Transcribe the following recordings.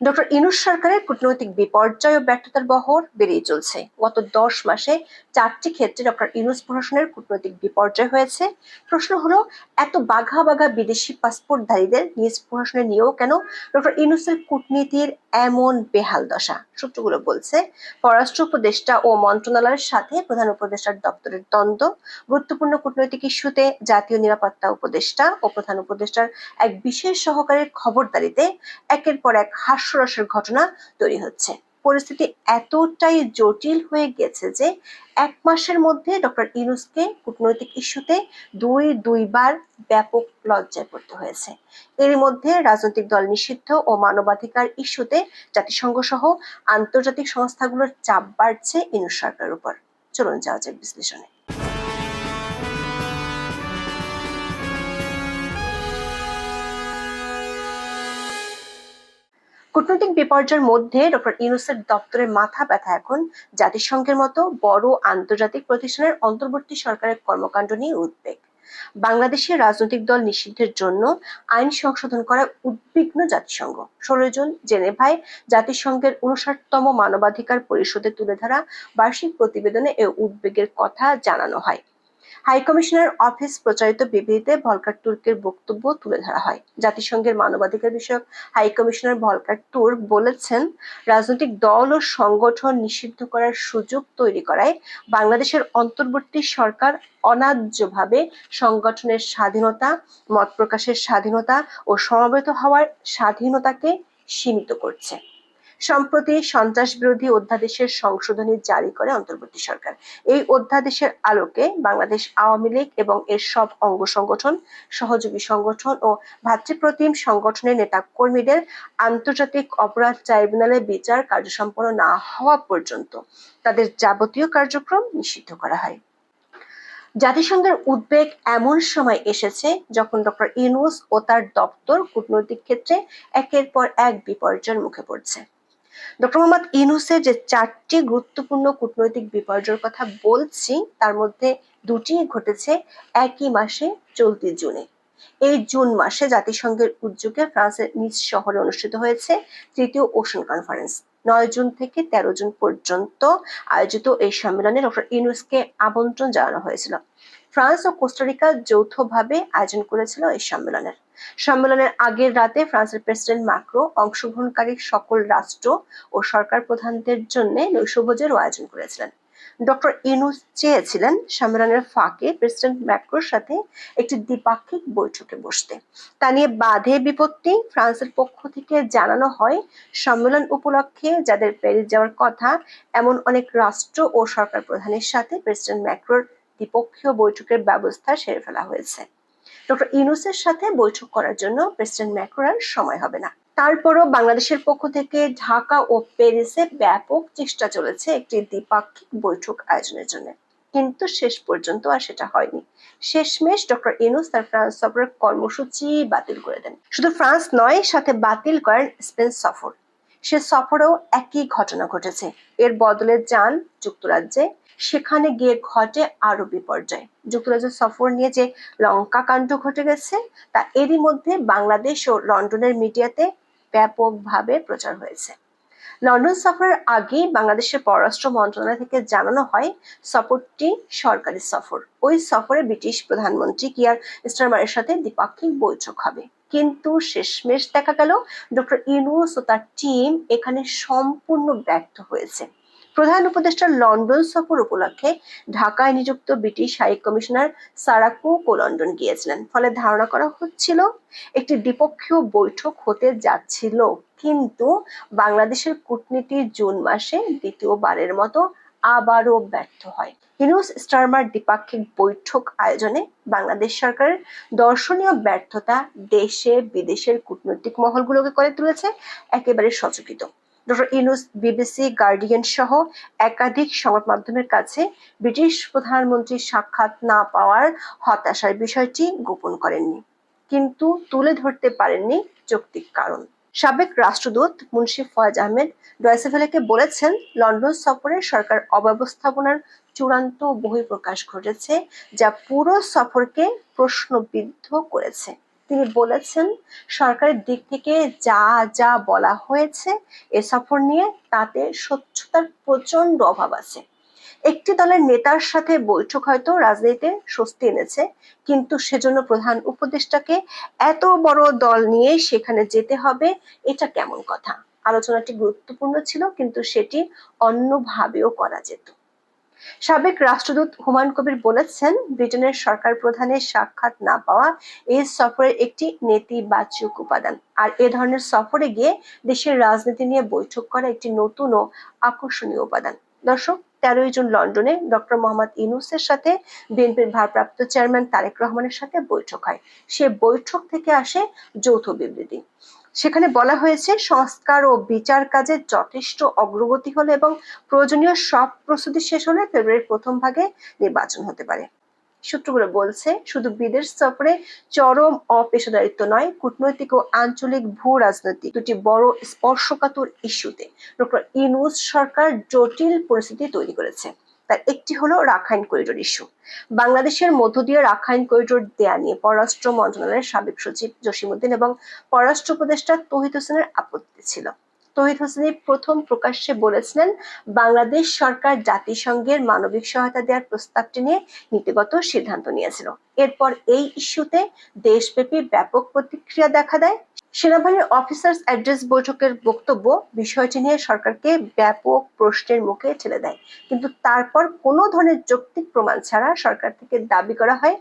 Doctor Yunus সরকারের কূটনৈতিক বিপর্যয় ও ব্যর্থতার বহর বেড়েই চলছে। গত দশ মাসে চারটি ক্ষেত্রে ডক্টর ইনুস প্রশাসনের কূটনৈতিক বিপর্যয় হয়েছে। প্রশ্ন হলো, এত বাঘা বাঘা বিদেশি পাসপোর্টধারীদের নিজ প্রশাসনে নিয়েও কেন ডক্টর ইনুসের কূটনীতির এমন বেহাল দশা? সূত্রগুলো বলছে, পররাষ্ট্র উপদেষ্টা ও মন্ত্রণালয়ের সাথে প্রধান উপদেষ্টার দপ্তরের দ্বন্দ্ব, গুরুত্বপূর্ণ কূটনৈতিক ইস্যুতে জাতীয় নিরাপত্তা উপদেষ্টা ও প্রধান উপদেষ্টার এক বিশেষ সহকারীর খবরদারিতে একের পর এক হাস্যরসের ঘটনা তৈরি হচ্ছে। পরিস্থিতি এতটাই জটিল হয়ে গেছে যে এক মাসের মধ্যে ডক্টর ইনুসকে কূটনৈতিক ইস্যুতে দুই, দুইবার ব্যাপক লজ্জায় পড়তে হয়েছে। এর মধ্যে রাজনৈতিক দল নিষিদ্ধ ও মানবাধিকার ইস্যুতে জাতিসংঘ সহ আন্তর্জাতিক সংস্থাগুলোর চাপ বাড়ছে ইনুস সরকারের উপর। চলুন যাওয়া যাক বিশ্লেষণে। কূটনৈতিক বিপর্যয়ের মধ্যে ডক্টর ইউনুসের দপ্তরের মাথা ব্যথা এখন। জাতিসংঘের মতো বড় আন্তর্জাতিক প্রতিষ্ঠানের অন্তর্বর্তী সরকারের কর্মকাণ্ড নিয়ে উদ্বেগ। বাংলাদেশের রাজনৈতিক দল নিষিদ্ধের জন্য আইন সংশোধন করায় উদ্বিগ্ন জাতিসংঘ। ষোলো জন জেনেভায় জাতিসংঘের উনষাটতম মানবাধিকার পরিষদে তুলে ধরা বার্ষিক প্রতিবেদনে এ উদ্বেগের কথা জানানো হয়। হাইকমিশনার অফিস প্রচারিত বিবৃতিতে ভলকার তুর্কের বক্তব্য তুলে ধরা হয়। জাতিসংঘের মানবাধিকার বিষয়ক হাইকমিশনার ভলকার তুর্ক বলেছেন, রাজনৈতিক দল ও সংগঠন নিষিদ্ধ করার সুযোগ তৈরি করায় বাংলাদেশের অন্তর্বর্তী সরকার অন্যায্যভাবে সংগঠনের স্বাধীনতা, মত প্রকাশের স্বাধীনতা ও সমবেত হওয়ার স্বাধীনতাকে সীমিত করছে। সম্প্রতি সন্ত্রাস বিরোধী অধ্যাদেশের সংশোধনী জারি করে অন্তর্বর্তী সরকার। এই অধ্যাদেশের আলোকে বাংলাদেশ আওয়ামী লীগ এবং এর সব অঙ্গ সংগঠন, সহযোগী সংগঠন ও ভাতৃপ্রতিম সংগঠনের নেতা কর্মীদের আন্তর্জাতিক অপরাধ ট্রাইব্যুনালে বিচার কার্যসম্পন্ন না হওয়া পর্যন্ত তাদের যাবতীয় কার্যক্রম নিষিদ্ধ করা হয়। জাতিসংঘের উদ্বেগ এমন সময় এসেছে যখন ডক্টর ইউনুস ও তার দপ্তর কূটনৈতিক ক্ষেত্রে একের পর এক বিপর্যয়ের মুখে পড়ছে। ডক্টর মোহাম্মদ ইনুসের যে চারটি গুরুত্বপূর্ণ কূটনৈতিক বিপর্যয়ের কথা বলছি, তার মধ্যে দুটি ঘটেছে একই মাসে চলতি জুনে। এই জুন মাসে জাতিসংঘের উদ্যোগে ফ্রান্সের নিজ শহরে অনুষ্ঠিত হয়েছে তৃতীয় ওশন কনফারেন্স। নয় জুন থেকে তেরো জুন পর্যন্ত আয়োজিত এই সম্মেলনে ডক্টর ইনুসকে আমন্ত্রণ জানানো হয়েছিল। ফ্রান্স ও কোস্টারিকা যৌথভাবে আয়োজন করেছিল এই সম্মেলনের। সম্মেলনের আগের রাতে ফ্রান্সের প্রেসিডেন্ট মাক্রো অংশগ্রহণকারী সকল রাষ্ট্র ও সরকার প্রধানদের জন্য নৈশভোজের আয়োজন করেছিলেন। ডক্টর ইনুস চেয়েছিলেন সম্মেলনের ফাঁকে প্রেসিডেন্ট ম্যাক্রোর সাথে একটি দ্বিপাক্ষিক বৈঠকে বসতে। তা নিয়ে বাধে বিপত্তি ফ্রান্সের পক্ষ থেকে জানানো হয়, সম্মেলন উপলক্ষে যাদের প্যারিস যাওয়ার কথা, এমন অনেক রাষ্ট্র ও সরকার প্রধানের সাথে প্রেসিডেন্ট ম্যাক্রোর দ্বিপক্ষীয় বৈঠকের ব্যবস্থা সেরে ফেলা হয়েছে। ডক্টর ইনুসের সাথে বৈঠক করার জন্য প্রেসিডেন্ট ম্যাক্রোর সময় হবে না। তারপরও বাংলাদেশের পক্ষ থেকে ঢাকা ও প্যারিসে ব্যাপক চেষ্টা চলেছে একটি দ্বিপাক্ষিক বৈঠক আয়োজনের জন্য। কিন্তু শেষ পর্যন্ত আর সেটা হয়নি। শেষমেশ ডক্টর ইনুস তার ফ্রান্স সফরের কর্মসূচি বাতিল করে দেন। শুধু ফ্রান্স নয়, সাথে বাতিল করেন স্পেন সফর। সে সফরেও একই ঘটনা ঘটেছে। এর বদলে যান যুক্তরাজ্যে সেখানে গিয়ে ঘটে আরও বিপর্যয়। যুক্তরাজ্য সফর নিয়ে যে লঙ্কা কাণ্ড ঘটে গেছে, তা এরই মধ্যে বাংলাদেশ ও লন্ডনের মিডিয়াতে ব্যাপকভাবে প্রচার হয়েছে। লন্ডন সফরের আগেই বাংলাদেশের পররাষ্ট্র মন্ত্রণালয় থেকে জানানো হয়, সফরটি সরকারি সফর। ওই সফরে ব্রিটিশ প্রধানমন্ত্রী কিয়ার স্টারমারের সাথে দ্বিপাক্ষিক বৈঠক হবে। কিন্তু শেষমেশ দেখা গেল, ডক্টর ইউনুস ও তার টিম এখানে সম্পূর্ণ ব্যর্থ হয়েছে। প্রধান উপদেষ্টার লন্ডন সফর উপলক্ষে ঢাকায় নিযুক্ত British high commissioner Sarah Cooke London গিয়েছিলেন। ফলে ধারণা করা হচ্ছিল, একটি দ্বিপক্ষীয় বৈঠক হতে যাচ্ছিল। কিন্তু বাংলাদেশের কূটনীতি জুন মাসে দ্বিতীয়বারের মতো আবারও ব্যর্থ হয়। হিনুস স্টারমার দ্বিপাক্ষিক বৈঠক আয়োজনে বাংলাদেশ সরকারের দর্শনীয় ব্যর্থতা দেশে বিদেশের কূটনৈতিক মহলগুলোকে করে তুলেছে, একেবারে সচকিত। ডক্টর ইনুস বিবিসি গার্ডিয়ান সহ একাধিক সংবাদ মাধ্যমের কাছে ব্রিটিশ প্রধানমন্ত্রীর সাক্ষাৎ না পাওয়ার হতাশার বিষয়টি গোপন করেননি, কিন্তু তুলে ধরতে পারেননি যৌক্তিক কারণ। সাবেক রাষ্ট্রদূত মুন্সি ফয়াজ আহমেদ ডয়েসেভেলেকে বলেছেন, লন্ডন সফরে সরকার অব্যবস্থাপনার চূড়ান্ত বহিঃপ্রকাশ ঘটেছে যা পুরো সফরকে প্রশ্নবিদ্ধ করেছে। তিনি বলেছেন, সরকারের দিক থেকে যা যা বলা হয়েছে এ সফর নিয়ে তাতে স্বচ্ছতার প্রচণ্ড অভাব আছে। একটি দলের নেতার সাথে বৈঠক হয়তো রাজনীতিতে স্বস্তি এনেছে, কিন্তু সেজন্য প্রধান উপদেষ্টাকে এত বড় দল নিয়ে সেখানে যেতে হবে, এটা কেমন কথা? আলোচনাটি গুরুত্বপূর্ণ ছিল, কিন্তু সেটি অন্যভাবেও করা যেত। সাবেক রাষ্ট্রদূত হুমায়ুন কবির বলেছেন, ব্রিটেনের সরকার প্রধানের সাক্ষাৎ না পাওয়া এই সফরের একটি নেতিবাচক উপাদান। আর এ ধরনের সফরে গিয়ে দেশের রাজনীতি নিয়ে বৈঠক করা একটি নতুন ও আকর্ষণীয় উপাদান। দর্শক, তেরোই জুন লন্ডনে ডক্টর মোহাম্মদ ইনুসের সাথে বিএনপির ভারপ্রাপ্ত চেয়ারম্যান তারেক রহমানের সাথে বৈঠক হয়। সে বৈঠক থেকে আসে যৌথ বিবৃতি। সেখানে বলা হয়েছে, সংস্কার ও বিচার কাজে যথেষ্ট অগ্রগতি হলে এবং প্রয়োজনীয় সব প্রস্তুতি শেষ হলে ফেব্রুয়ারির প্রথম ভাগে নির্বাচন হতে পারে। সূত্রগুলো বলছে, শুধু বিদেশ সফরে চরম অপেশাদারিত্ব নয়, কূটনৈতিক ও আঞ্চলিক ভূ রাজনৈতিক দুটি বড় স্পর্শকাতর ইস্যুতে ডক্টর ইনুস সরকার জটিল পরিস্থিতি তৈরি করেছে। তার একটি হলো রাখাইন করিডোর ইস্যু বাংলাদেশের মধ্য দিয়ে রাখাইন করিডোর দেয়া নিয়ে পররাষ্ট্র মন্ত্রণালয়ের সাবেক সচিব জসিমুদ্দিন এবং পররাষ্ট্র উপদেষ্টা তহিদ হোসেনের আপত্তি ছিল। তহিদ হোসেনি প্রথম প্রকাশ্যে বলেছিলেন, বাংলাদেশ সরকার জাতিসংঘের মানবিক সহায়তা দেওয়ার প্রস্তাবটি নিয়ে নীতিগত সিদ্ধান্ত নিয়েছিল। এরপর এই ইস্যুতে দেশব্যাপী ব্যাপক প্রতিক্রিয়া দেখা দেয়। সেনাবাহিনীর অফিসার্স অ্যাড্রেস বৈঠকের বক্তব্য বিষয়টি নিয়ে সরকারকে ব্যাপক প্রশ্নের মুখে ঠেলে দেয়। কিন্তু তারপর কোনো ধরনের যৌক্তিক প্রমাণ ছাড়া সরকার থেকে দাবি করা হয়,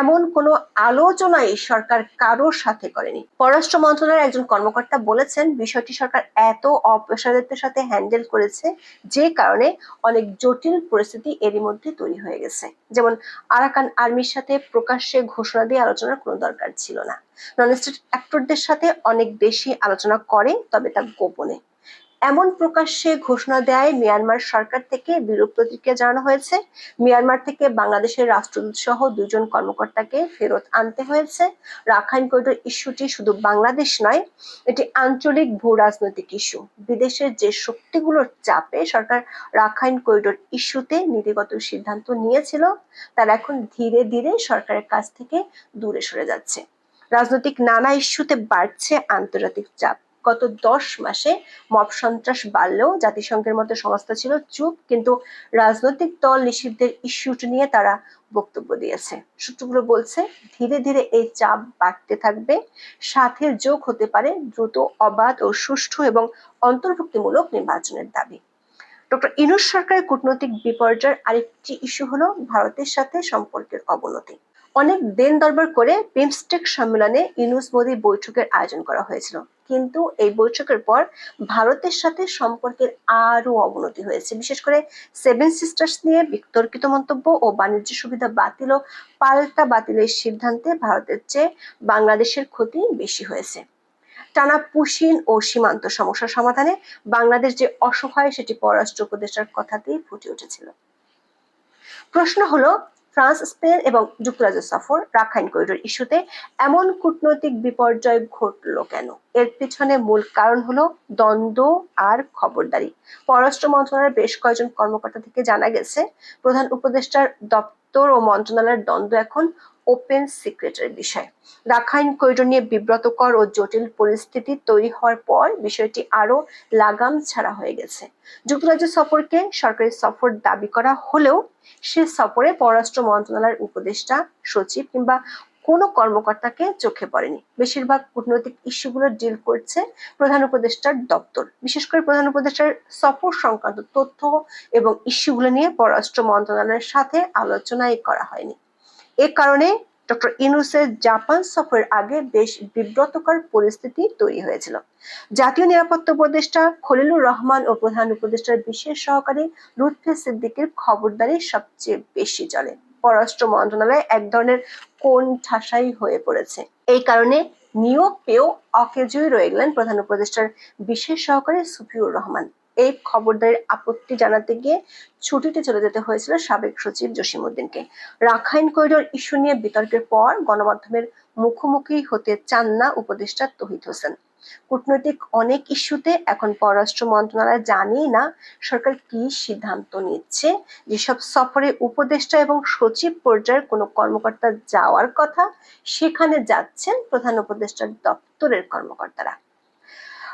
এমন কোনো আলোচনাই সরকার কারোর সাথে করেনি। পররাষ্ট্র মন্ত্রণালয়ের একজন কর্মকর্তা বলেছেন, বিষয়টি সরকার এত অপেশাদারিত্বের সাথে হ্যান্ডেল করেছে যে কারণে অনেক জটিল পরিস্থিতি এরই মধ্যে তৈরি হয়ে গেছে। যেমন আরাকান আর্মির সাথে প্রকাশ্যে ঘোষণা দিয়ে আলোচনার কোনো দরকার ছিল না। নন স্টেট অ্যাক্টরদের সাথে অনেক বেশি আলোচনা করে, তবে তা গোপনে। এমন প্রকাশ্যে ঘোষণা দেয় মিয়ানমার সরকার থেকে, বিরূপ প্রতিক্রিয়া জানানো হয়েছে। মিয়ানমার থেকে বাংলাদেশের রাষ্ট্রদূত সহ দুজন কর্মকর্তাকে ফেরত আনতে হয়েছে। রাখাইন করিডোর ইস্যুটি শুধু বাংলাদেশ নয়, এটি আঞ্চলিক ভূ রাজনৈতিক ইস্যু বিদেশের যে শক্তিগুলোর চাপে সরকার রাখাইন করিডোর ইস্যুতে নীতিগত সিদ্ধান্ত নিয়েছিল, তারা এখন ধীরে ধীরে সরকারের কাছ থেকে দূরে সরে যাচ্ছে। রাজনৈতিক নানা ইস্যুতে বাড়ছে আন্তর্জাতিক চাপ। গত দশ মাসে মব সন্ত্রাস বাড়লেও জাতিসংঘের মতো সংস্থা ছিল চুপ, কিন্তু রাজনৈতিক দল নিষিদ্ধের ইস্যুটি নিয়ে তারা বক্তব্য দিয়েছে। সূত্রগুলো বলছে, ধীরে ধীরে এই চাপ বাড়তে থাকবে। সাথে যোগ হতে পারে দ্রুত, অবাধ ও সুষ্ঠু এবং অন্তর্ভুক্তিমূলক নির্বাচনের দাবি। ডক্টর ইনুস সরকারের কূটনৈতিক বিপর্যয়ের আরেকটি ইস্যু হলো ভারতের সাথে সম্পর্কের অবনতি। অনেক দেন দরবার করে বিমস্টেক সম্মেলনে ইনুস মোদি বৈঠকের আয়োজন করা হয়েছিল। কিন্তু এই বৈঠকের পর ভারতের সাথে সম্পর্কের আরও অবনতি হয়েছে। বিশেষ করে সেভেন সিস্টার্স নিয়ে বিতর্কিত মন্তব্য ও বাণিজ্য সুবিধা বাতিল ও পাল্টা বাতিলের সিদ্ধান্তে ভারতের চেয়ে বাংলাদেশের ক্ষতি বেশি হয়েছে। টানা পুশিন ও সীমান্ত সমস্যা সমাধানে বাংলাদেশ যে অসহায় সেটি পররাষ্ট্র উপদেষ্টার কথাতেই ফুটে উঠেছিল। প্রশ্ন হলো ফ্রান্স, স্পেন এবং যুক্তরাজ্য সফর রাখাইন করিডোর ইস্যুতে এমন কূটনৈতিক বিপর্যয় ঘটল কেন? এর পিছনে মূল কারণ হলো দ্বন্দ্ব আর খবরদারি। পররাষ্ট্র মন্ত্রণালয়ের বেশ কয়েকজন কর্মকর্তা থেকে জানা গেছে, প্রধান উপদেষ্টার দপ্তর ও মন্ত্রণালয়ের দ্বন্দ্ব এখন ওপেন সিক্রেটের বিষয়। রাখাইন করিডোর নিয়ে বিব্রতকর ও জটিল পরিস্থিতি তৈরি হওয়ার পর বিষয়টি আরও লাগাম ছাড়া হয়ে গেছে। যুক্তরাজ্য সফরকে সরকারি সফর দাবি করা হলেও সে সফরে পররাষ্ট্র মন্ত্রণালয়ের উপদেষ্টা, সচিব কিংবা কোনো কর্মকর্তাকে চোখে পড়েনি। বেশিরভাগ কূটনৈতিক ইস্যুগুলো ডিল করছে প্রধান উপদেষ্টার দপ্তর। বিশেষ করে প্রধান উপদেষ্টার সফর সংক্রান্ত তথ্য এবং ইস্যুগুলো নিয়ে পররাষ্ট্র মন্ত্রণালয়ের সাথে আলোচনাই করা হয়নি। এ কারণে ডক্টর ইনুসের জাপান সফরের আগে বেশ বিব্রতকর পরিস্থিতি তৈরি হয়েছিল। জাতীয় নিরাপত্তা উপদেষ্টা খলিলুর রহমান ও প্রধান উপদেষ্টার বিশেষ সহকারী লুৎফে সিদ্দিকের খবরদারি সবচেয়ে বেশি চলে। পররাষ্ট্র মন্ত্রণালয় এক ধরনের কোন ঠাসাই হয়ে পড়েছে। এই কারণে নিয়োগ পেয়েও অকেজই রয়ে গেলেন প্রধান উপদেষ্টার বিশেষ সহকারী সুফিউর রহমান। এই খবরদারির আপত্তি জানাতে গিয়ে ছুটিতে চলে যেতে হয়েছিল সাবেক সচিব জসিমউদ্দিনকে। রাখাইন করিডোর ইস্যু নিয়ে বিতর্কের পর গণমাধ্যমের মুখোমুখি হতে চান না উপদেষ্টা তহিদ হোসেন। কূটনৈতিক অনেক ইস্যুতে এখন পররাষ্ট্র মন্ত্রণালয় জানেই না সরকার কি সিদ্ধান্ত নিচ্ছে। যেসব সফরে উপদেষ্টা এবং সচিব পর্যায়ের কোনো কর্মকর্তা যাওয়ার কথা, সেখানে যাচ্ছেন প্রধান উপদেষ্টার দপ্তরের কর্মকর্তারা।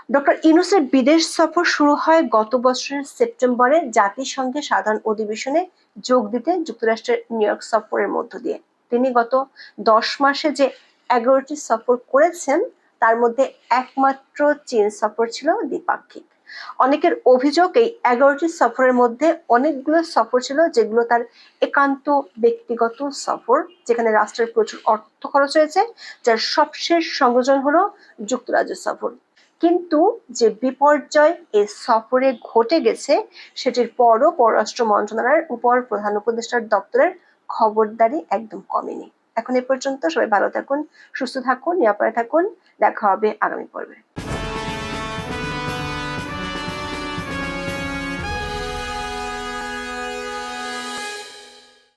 ডক্টর ইউনুসের বিদেশ সফর শুরু হয় গত বছরের সেপ্টেম্বরে জাতিসংঘের সাধারণ অধিবেশনে যোগ দিতে যুক্তরাষ্ট্রের নিউ ইয়র্ক সফরের মধ্য দিয়ে। তিনি গত দশ মাসে যে এগারোটি সফর করেছেন, তার মধ্যে একমাত্র চীন সফর ছিল দ্বিপাক্ষিক। অনেকের অভিযোগ এই এগারোটি সফরের মধ্যে অনেকগুলো সফর ছিল যেগুলো তার একান্ত ব্যক্তিগত সফর, যেখানে রাষ্ট্রের প্রচুর অর্থ খরচ হয়েছে, যার সবশেষ সংযোজন হলো যুক্তরাজ্য সফর। কিন্তু যে বিপর্যয় এই সফরে ঘটে গেছে, সেটির পরও পররাষ্ট্র মন্ত্রণালয়ের উপর প্রধান উপদেষ্টার দপ্তরের খবরদারি একদম কমেনি। এখন এ পর্যন্ত সবাই ভালো থাকুন, সুস্থ থাকুন, নিরাপদে থাকুন। দেখা হবে আগামী পর্বে।